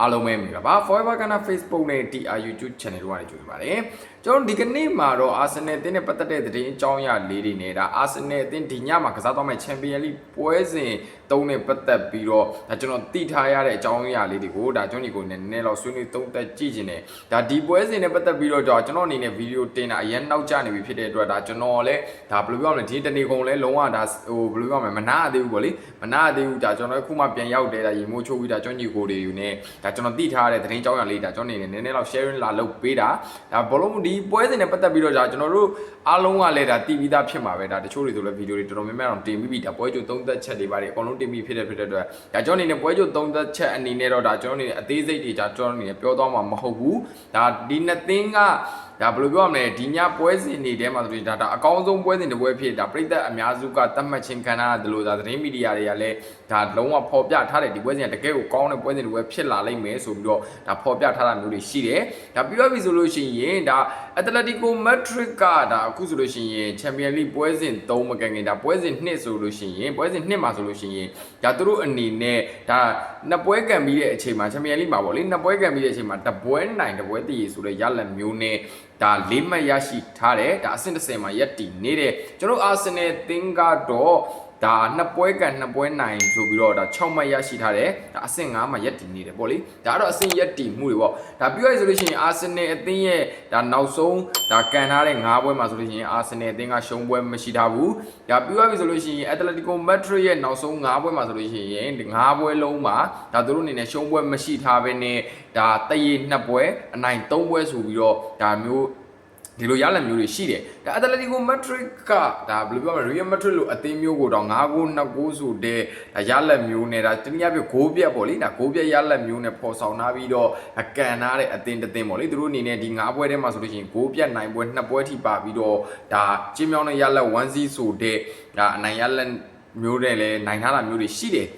အားလုံးပဲမင်္ဂလာပါ Forever Ghana Facebook နဲ့ TR YouTube Channel တို့ကနေကြိုဆိုပါတယ်ကျွန်တော်ဒီကနေ့မှာတော့ Arsenal အသင်းနဲ့ပတ်သက်တဲ့သတင်းအကြောင်းအရာလေးတွေနဲ့ဒါ Arsenal အသင်းဒီညမှာကစားသွားမယ့် Champions League ပွဲစဉ်တုံးနဲ့ပတ်သက်ပြီးတော့ဒါကျွန်တော်သိထားရတဲ့အကြောင်းအရာလေးတွေကိုဒါကျွန်တော်ဒီကိုနည်းနည်းတော့ဆွေးနွေးသုံးသပ်ကြည့်ခြင်းနဲ့ဒါဒီပွဲစဉ်နဲ့ပတ်သက်ပြီးတော့ကျွန်တော်အနေနဲ့ဗီဒီယိုတင်တာအရင်နောက်ကျနေပြီဖြစ်တဲ့အတွက်ဒါကျွန်တော်လည်းဒါဘယ်လိုပြောမလဲဒီတနေ့ကုန်လည်းလုံးဝဒါဟိုဘယ်လိုပြောမလဲမနာသေးဘူးပေါ့လေမနာသေးဘူးဒါကျွန်တော်အခုမှပြန်ရောက်တယ်ဒါရေမိုးချိုးပြီးဒါကျွန်တော်ညီကိုတွေယူနေဒါကျွန်တော်သိထားတဲ့သတင်းကြောင်းရလေးဒါကျွန်တော်အနေနဲ့နည်းနည်းတော့ sharing လာလုပ်ပေးတာဒါဘောလုံးဒီပွဲစဉ်နဲ့ပတ်သက်ပြီးတော့ဒါကျွန်တော်တို့အားလုံးကလည်းဒါတည်ပြီးသားဖြစ်မှာပဲဒါတချို့တွေဆိုလည်းဗီဒီယိုတွေတော်တော်များများတော့တင်ပြီးပြီဒါပွဲကြိုသုံးသက်ချက်တွေပါတယ်အကုန်လုံးတင်ပြီးဖြစ်တဲ့ဖြစ်တဲ့အတွက်ဒါကျွန်တော်အနေနဲ့ပွဲကြိုသုံးသက်ချက်အနေနဲ့တော့ဒါကျွန်တော်အနေနဲ့အသေးစိတ်တွေဒါကျွန်တော်အနေနဲ့ပြောသွားမှာမဟုတ်ဘူးဒါဒီနှစ်သင်းက ဒါဘယ်လိုပြောရမလဲဒီညပွဲစဉ်တွေထဲမှာဆိုရင်ဒါဒါအကောင်းဆုံးပွဲစဉ်တစ်ပွဲဖြစ်ဒါပြည်သက်အများစုကသတ်မှတ်ခြင်းခံရတဲ့လို့ဒါသတင်းမီဒီယာတွေကလည်းဒါလုံးဝဖော်ပြထားတဲ့ဒီပွဲစဉ်ကတကယ်ကိုကောင်းတဲ့ပွဲစဉ်တစ်ပွဲဖြစ်လာလိမ့်မယ်ဆိုပြီးတော့ဒါဖော်ပြထားတာမျိုးတွေရှိတယ်ဒါပြီးတော့ပြီဆိုလို့ရှိရင်ဒါအတလက်တီကိုမက်ထရစ်ကဒါအခုဆိုလို့ရှိရင်ချန်ပီယံလိပွဲစဉ်3မကန်ခင်ဒါပွဲစဉ်2ဆိုလို့ရှိရင်ပွဲစဉ်2မှာဆိုလို့ရှိရင်ဒါသူတို့အနေနဲ့ဒါနှစ်ပွဲကန်ပြီးတဲ့အချိန်မှာချန်ပီယံလိမှာပေါ့လေနှစ်ပွဲကန်ပြီးတဲ့အချိန်မှာတပွဲနိုင်တပွဲတည်ဆိုတဲ့ရလက်မျိုးနဲ့ဒါလေးမှတ်ရရှိထားတယ်ဒါအဆင့်30မှာရက်တည်နေတဲ့ကျွန်တော်အာဆင်နယ်သင်းကတော့ ဒါနှစ်ပွဲကန်နှစ်ပွဲနိုင်ဆိုပြီးတော့ဒါ6မှတ်ရရှိထားတယ်ဒါအဆင့်5မှာရက်တည်နေတယ်ပေါ့လေဒါကတော့အဆင့်ရက်တည်မှုတွေပေါ့ဒါပြီးရဆိုလို့ရှိရင်အာဆင်နယ်အသင်းရဲ့ဒါနောက်ဆုံးဒါကန်ထားတဲ့5ပွဲမှာဆိုလို့ရှိရင်အာဆင်နယ်အသင်းကရှုံးပွဲမရှိထားဘူးဒါပြီးရပြီဆိုလို့ရှိရင်အက်တလက်တီကိုမက်ဒရစ်ရဲ့နောက်ဆုံး5ပွဲမှာဆိုလို့ရှိရင်5ပွဲလုံးမှာဒါသူတို့အနေနဲ့ရှုံးပွဲမရှိထားဘဲနဲ့ဒါတရေ2ပွဲအနိုင်3ပွဲဆိုပြီးတော့ဒါမျိုး ဒီလိုရလဒ်မျိုးတွေရှိတယ်ဒါအက်တလက်တီကိုမက်ဒရစ်ကဒါဘယ်လိုပြောမလဲရီယယ်မက်ဒရစ်လို့အသင်းမျိုးကိုတော့9ဂိုး2ဂိုးဆိုတဲ့ဒါရလဒ်မျိုးနဲ့ဒါတနည်းအားဖြင့်ဂိုးပြက်ပေါ့လေဒါဂိုးပြက်ရလဒ်မျိုးနဲ့ပေါ်ဆောင်ထားပြီးတော့ကန်ထားတဲ့အသင်းတစ်သင်းပေါ့လေသူတို့အနေနဲ့ဒီ9ပွဲထဲမှာဆိုလို့ရှိရင်ဂိုးပြက်နိုင်ပွဲ2ပွဲထိပါပြီးတော့ဒါကျင်းမြောင်းတဲ့ရလဒ်1စီဆိုတဲ့ဒါအနိုင်ရလဒ်မျိုးတွေလည်းနိုင်ထားတာမျိုးတွေရှိတယ်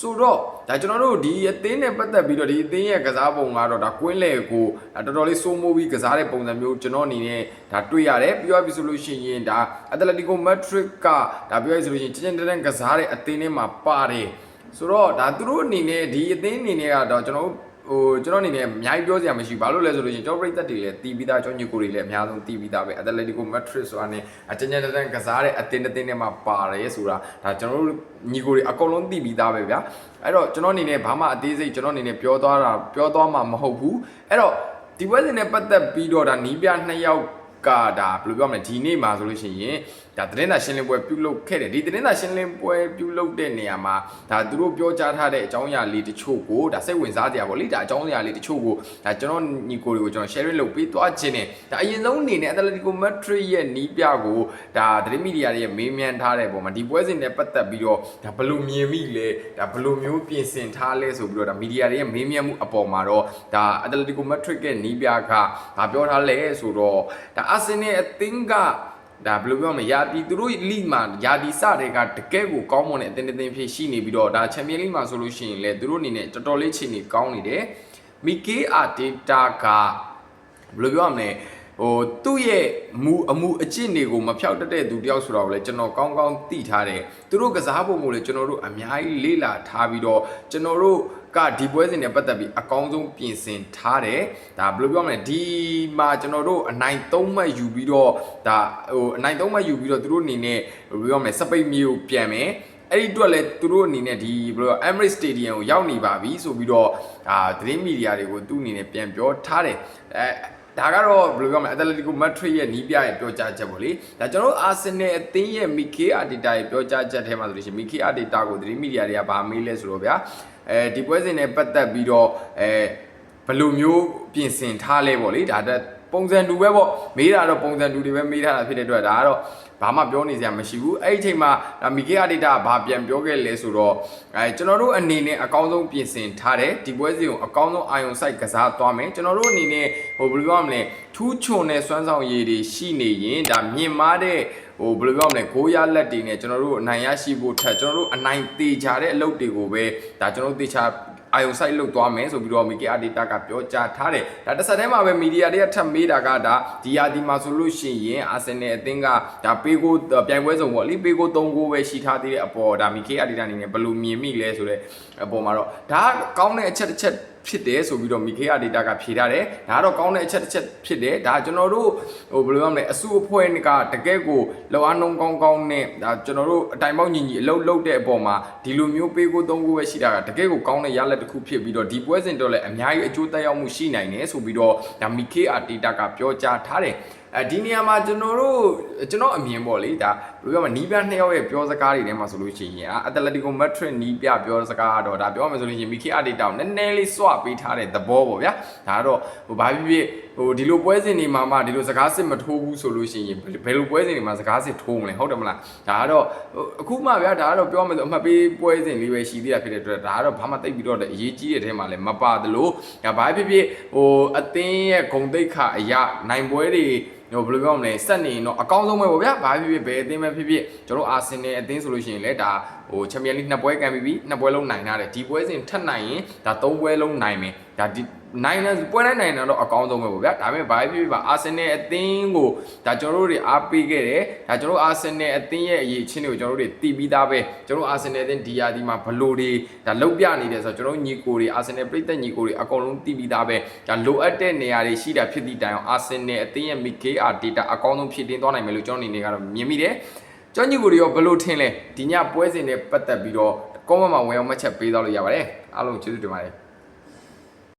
ဆိုတော့ဒါကျွန်တော်တို့ဒီအသင်းနဲ့ပတ်သက်ပြီးတော့ဒီအသင်းရဲ့ကစားပုံကတော့ဒါကွင်းလေကိုတော်တော်လေးစိုးမိုးပြီးကစားတဲ့ပုံစံမျိုးကျွန်တော်အနေနဲ့ဒါတွေ့ရတယ်ပြီးတော့ပြီဆိုလို့ရှိရင်ဒါအက်တလက်တီကိုမက်ဒရစ်ကဒါပြောရဆိုလို့ရှိရင်ချင်းချင်းတန်းတန်းကစားတဲ့အသင်းထဲမှာပါတယ်ဆိုတော့ဒါသူတို့အနေနဲ့ဒီအသင်းအနေနဲ့ကတော့ကျွန်တော်တို့ ဟိုကျွန်တော်အနေနဲ့အများကြီးပြောစရာမရှိဘာလို့လဲဆိုလို့ရှိရင်ကျွန်တော်ပြိသက်တွေလည်းတီးပြီးသားကျွန်တော်ညီကိုတွေလည်းအများဆုံးတီးပြီးသားပဲ Atletico Madrid ဆိုတာနဲ့အချင်းချင်းတန်းကစားတဲ့အတင်းတင်းထဲမှာပါတယ်ဆိုတာဒါကျွန်တော်တို့ညီကိုတွေအကုန်လုံးတီးပြီးသားပဲဗျာအဲ့တော့ကျွန်တော်အနေနဲ့ဘာမှအသေးစိတ်ကျွန်တော်အနေနဲ့ပြောသွားတာပြောသွားမှာမဟုတ်ဘူးအဲ့တော့ဒီပွဲစဉ်နဲ့ပတ်သက်ပြီးတော့ဒါနီးပြနှစ်ယောက် ကဒါဘယ်လိုပြောမလဲဒီနေ့မှာဆိုလို့ရှိရင်ဒါသတင်းစာရှင်းလင်းပွဲပြုလုပ်ခဲ့တယ်ဒီသတင်းစာရှင်းလင်းပွဲပြုလုပ်တဲ့နေရာမှာဒါသူတို့ပြောကြားထားတဲ့အကြောင်းအရာလေးတချို့ကိုဒါစိတ်ဝင်စားကြပါဗောလေဒါအကြောင်းအရာလေးတချို့ကိုဒါကျွန်တော်ညီကိုတွေကိုကျွန်တော် sharing လုပ်ပေးသွားခြင်းနဲ့ဒါအရင်ဆုံးအနေနဲ့ Atletico Madrid ရဲ့နီးပြကိုဒါသတင်းမီဒီယာတွေရဲ့မေးမြန်းထားတဲ့ပုံမှာဒီပွဲစဉ်နဲ့ပတ်သက်ပြီးတော့ဒါဘယ်လိုမြင်မိလဲဒါဘယ်လိုမျိုးပြင်ဆင်ထားလဲဆိုပြီးတော့ဒါမီဒီယာတွေရဲ့မေးမြန်းမှုအပေါ်မှာတော့ဒါ Atletico Madrid ရဲ့နီးပြကဒါပြောထားလဲဆိုတော့ဒါ Arsenal အသင်းကဒါဘယ်လိုပြောမလဲယာတီသူတို့လိမှာယာတီစတဲ့ကတကယ်ကိုကောင်းမွန်တဲ့အသင်းတစ်သင်းဖြစ်ရှိနေပြီးတော့ဒါချန်ပီယံလိမှာဆိုလို့ရှိရင်လည်းသူတို့အနေနဲ့တော်တော်လေးချိန်နေကောင်းနေတယ်မီကေအာတေတာကဘယ်လိုပြောရမလဲ ဟိုသူ့ရဲ့မူအမှုအကျင့်တွေကိုမဖြောက်တတ်တဲ့သူတယောက်ဆိုတော့လေကျွန်တော်ကောင်းကောင်းသိထားတယ်သူတို့ကစားပုံကိုလည်းကျွန်တော်တို့အများကြီးလေ့လာထားပြီးတော့ကျွန်တော်တို့ကဒီပွဲစဉ်နဲ့ပတ်သက်ပြီးအကောင်းဆုံးပြင်ဆင်ထားတယ်ဒါဘယ်လိုပြောမလဲဒီမှာကျွန်တော်တို့အနိုင်၃မှတ်ယူပြီးတော့ဒါဟိုအနိုင်၃မှတ်ယူပြီးတော့သူတို့အနေနဲ့ဘယ်လိုပြောမလဲစပိတ်မျိုးပြန်မယ်အဲ့ဒီအတွက်လည်းသူတို့အနေနဲ့ဒီဘယ်လို Emirates Stadium ကိုရောက်နေပါပြီဆိုပြီးတော့ဒါသတင်းမီဒီယာတွေကိုသူ့အနေနဲ့ပြန်ပြောထားတယ်အဲ ဒါကတော့ဘယ်လိုပြောမလဲ Atletico Madrid ရဲ့နီးပြရဲ့ပြောကြားချက်ပေါ့လေဒါကျွန်တော်တို့ Arsenal အသင်းရဲ့ Mikel Arteta ရဲ့ပြောကြားချက်ထဲမှာဆိုလို့ရှိရင် Mikel Arteta ကိုသတင်းမီဒီယာတွေကဗာမေးလဲဆိုတော့ဗျာအဲဒီပွဲစဉ်နဲ့ပတ်သက်ပြီးတော့အဲဘယ်လိုမျိုးပြင်ဆင်ထားလဲပေါ့လေဒါတက် ပုံစံတူပဲပေါ့မေးတာတော့ပုံစံတူတွေပဲမေးထားတာဖြစ်တဲ့အတွက်ဒါကတော့ဘာမှပြောနေစရာမရှိဘူးအဲ့ဒီအချိန်မှာမီဂေအဒေတာဘာပြန်ပြောခဲ့လဲဆိုတော့အဲကျွန်တော်တို့အနေနဲ့အကောင်းဆုံးပြင်ဆင်ထားတယ်ဒီပွဲစီကိုအကောင်းဆုံးအာယုံစိုက်ကစားသွားမယ်ကျွန်တော်တို့အနေနဲ့ဟိုဘယ်လိုပြောမလဲထူးချွန်တဲ့စွမ်းဆောင်ရည်တွေရှိနေရင်ဒါမြင်မာတဲ့ဟိုဘယ်လိုပြောမလဲဂိုးရလက်တွေနဲ့ကျွန်တော်တို့အနိုင်ရရှိဖို့ထက်ကျွန်တော်တို့အနိုင်သေးချတဲ့အလုပ်တွေကိုပဲဒါကျွန်တော်တို့သေချာ အာယုံဆိုင်လုတ်သွားမယ်ဆိုပြီးတော့မီကီအာဒေတာကပြောကြားထားတယ်ဒါတစ်ဆက်တည်းမှာပဲမီဒီယာတွေကထပ်မေးတာကဒါဒီယာဒီမှာဆိုလို့ရှိရင်အာဆင်နယ်အသင်းကဒါပေးကိုပြိုင်ပွဲစုံပေါ့လေပေးကို3ကိုပဲရှိထားသေးတဲ့အပေါ်ဒါမီကီအာဒေတာအနေနဲ့ဘယ်လိုမြင်မိလဲဆိုတော့အပေါ်မှာတော့ဒါကောင်းတဲ့အချက်တစ်ချက် ဖြစ်တယ်ဆိုပြီးတော့ Mikea data ကဖြေထားတယ်ဒါကတော့ကောင်းတဲ့အချက်တစ်ချက်ဖြစ်တယ်ဒါကျွန်တော်တို့ဟိုဘယ်လိုပြောမလဲအစုအဖွဲ့ကတကယ်ကိုလောက်အားနှုံးကောင်းကောင်းနဲ့ဒါကျွန်တော်တို့အတိုင်ပေါက်ညီညီအလုပ်လုပ်တဲ့အပေါ်မှာဒီလိုမျိုးပေးကိုသုံးကိုပဲရှိတာကတကယ်ကိုကောင်းတဲ့ရလဒ်တစ်ခုဖြစ်ပြီးတော့ဒီပွဲစဉ်တော့လည်းအများကြီးအကျိုးသက်ရောက်မှုရှိနိုင်တယ်ဆိုပြီးတော့ဒါ Mikea data ကပြောကြားထားတယ် အဲဒီနေရာမှာကျွန်တော်တို့ကျွန်တော်အမြင်ပေါ့လေဒါဘယ်လိုပြောမလဲနီးပြနှစ်ယောက်ရဲ့ပြောစကားတွေထဲမှာဆိုလို့ရှိရင်အတလက်တီကိုမက်ထရစ်နီးပြပြောစကားကတော့ဒါပြောမှဆိုလို့ရှိရင် Mickey Arteta ကိုနည်းနည်းလေးစွပေးထားတဲ့သဘောပေါ့ဗျာဒါကတော့ဟိုဘာဖြစ်ဖြစ်ဟိုဒီလိုပွဲစဉ်တွေမှာမှဒီလိုစကားစစ်မထိုးဘူးဆိုလို့ရှိရင်ဘယ်လိုပွဲစဉ်တွေမှာစကားစစ်ထိုးမလဲဟုတ်တယ်မလားဒါကတော့အခုမှဗျာဒါကတော့ပြောမှဆိုအမှတ်ပေးပွဲစဉ်လေးပဲရှိသေးတာဖြစ်တဲ့အတွက်ဒါကတော့ဘာမှတိတ်ပြီးတော့အရေးကြီးတဲ့ထဲမှာလည်းမပါသလိုဒါဘာဖြစ်ဖြစ်ဟိုအသင်းရဲ့ဂုံတိတ်ခအရာနိုင်ပွဲတွေဟိုဘယ်လိုပြောမလဲစက်နေရင်တော့အကောင်းဆုံးပဲပေါ့ဗျာဘာဖြစ်ဖြစ်ဘယ်အသင်းပဲဖြစ်ဖြစ်ကျွန်တော်အာဆင်နယ်အသင်းဆိုလို့ရှိရင်လည်းဒါဟိုချန်ပီယံလိနှစ်ပွဲကန်ပြီးပြီနှစ်ပွဲလုံးနိုင်ထားတယ်ဒီပွဲစဉ်ထပ်နိုင်ရင်ဒါသုံးပွဲလုံးနိုင်မယ်ဒါဒီ နိုင်တယ်ပွဲတိုင်းနိုင်တယ်တော့အကောင်းဆုံးပဲပေါ့ဗျာဒါပေမဲ့ဘာဖြစ်ဖြစ်ပါအာဆင်နယ်အသင်းကိုဒါကျွန်တော်တို့တွေအားပေးခဲ့တယ်ဒါကျွန်တော်အာဆင်နယ်အသင်းရဲ့အရေးအချင်းတွေကိုကျွန်တော်တို့တွေတည်ပြီးသားပဲကျွန်တော်အာဆင်နယ်အသင်းဒီယာဒီမှာဘလို့တွေဒါလောက်ပြနေတယ်ဆိုတော့ကျွန်တော်ညီကိုတွေအာဆင်နယ်ပြည်သက်ညီကိုတွေအကုန်လုံးတည်ပြီးသားပဲဒါလိုအပ်တဲ့နေရာတွေရှိတာဖြစ်သည့်တိုင်အောင်အာဆင်နယ်အသင်းရဲ့ MKR data အကောင်းဆုံးဖြစ်တင်သွားနိုင်မယ်လို့ကျွန်တော်အနေနဲ့ကတော့မြင်မိတယ်ကျောင်းညီကိုတွေရောဘလို့ထင်လဲဒီညပွဲစဉ်နဲ့ပတ်သက်ပြီးတော့ comment မှာဝင်အောင်မှတ်ချက်ပေးသွားလို့ရပါတယ်အားလုံးကျေးဇူးတင်ပါတယ်